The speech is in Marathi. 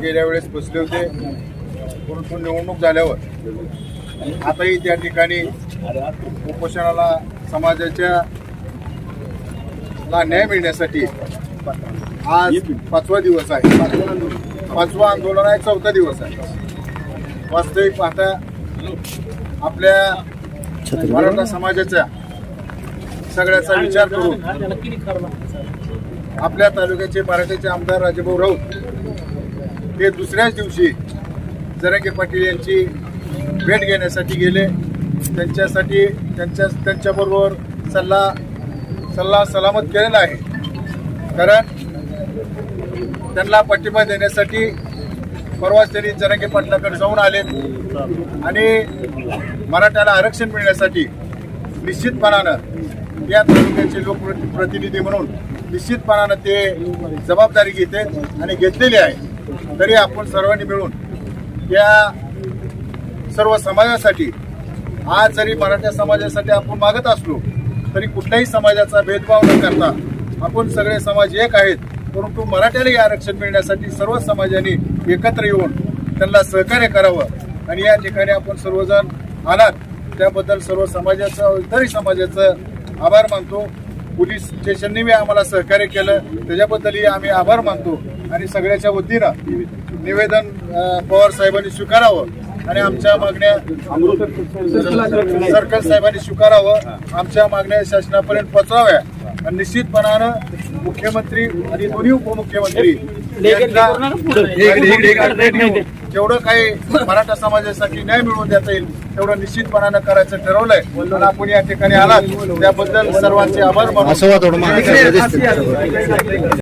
गेल्या वेळेस बसले होते. परंतु निवडणूक झाल्यावर. आताही त्या ठिकाणी उपोषणाला समाजाच्या ला न्याय मिळण्यासाठी आज पाचवा दिवस आहे. पाचवा आंदोलन आहे चौथा दिवस आहे. वास्तविक पाहता आपल्या मराठा समाजाच्या सगळ्याचा विचार करून आपल्या तालुक्याचे मराठीचे आमदार राजेभाऊ राऊत हे दुसऱ्याच दिवशी जरांगे पाटील यांची भेट घेण्यासाठी गेले. त्यांच्यासाठी त्यांच्या त्यांच्याबरोबर सल्ला सल्ला सलामत केलेला आहे. कारण त्यांना पाठिंबा देण्यासाठी परवाच त्यांनी जरांगे पाटलाकडे जाऊन आले. आणि मराठ्याला आरक्षण मिळण्यासाठी निश्चितपणानं या तालुक्याचे लोकप्रतिनिधी म्हणून निश्चितपणानं ते जबाबदारी घेते आणि घेतलेली आहे. तरी आपण सर्वांनी मिळून या सर्व समाजासाठी आज जरी मराठा समाजासाठी आपण मागत असलो तरी कुठल्याही समाजाचा भेदभाव न करता आपण सगळे समाज एक आहेत परंतु मराठ्यालाही आरक्षण मिळण्यासाठी सर्व समाजाने एकत्र येऊन त्यांना सहकार्य करावं. आणि या ठिकाणी आपण सर्वजण आलात त्याबद्दल सर्व समाजाचं इतरही समाजाचं आभार मानतो. पोलीस स्टेशनने बी आम्हाला सहकार्य केलं त्याच्याबद्दलही आम्ही आभार मानतो आणि सगळ्याच्या वतीनं निवेदन पवार साहेबांनी स्वीकारावं आणि आमच्या मागण्या सर्कल साहेबांनी स्वीकारावं आमच्या मागण्या शासनापर्यंत पोचवाव्या आणि निश्चितपणानं मुख्यमंत्री आणि दोन्ही उपमुख्यमंत्री जेवढं काही मराठा समाजासाठी न्याय मिळवून देता येईल तेवढं निश्चितपणानं करायचं ठरवलंय. आपण या ठिकाणी आलात. त्याबद्दल सर्वांचे आभार मानतो.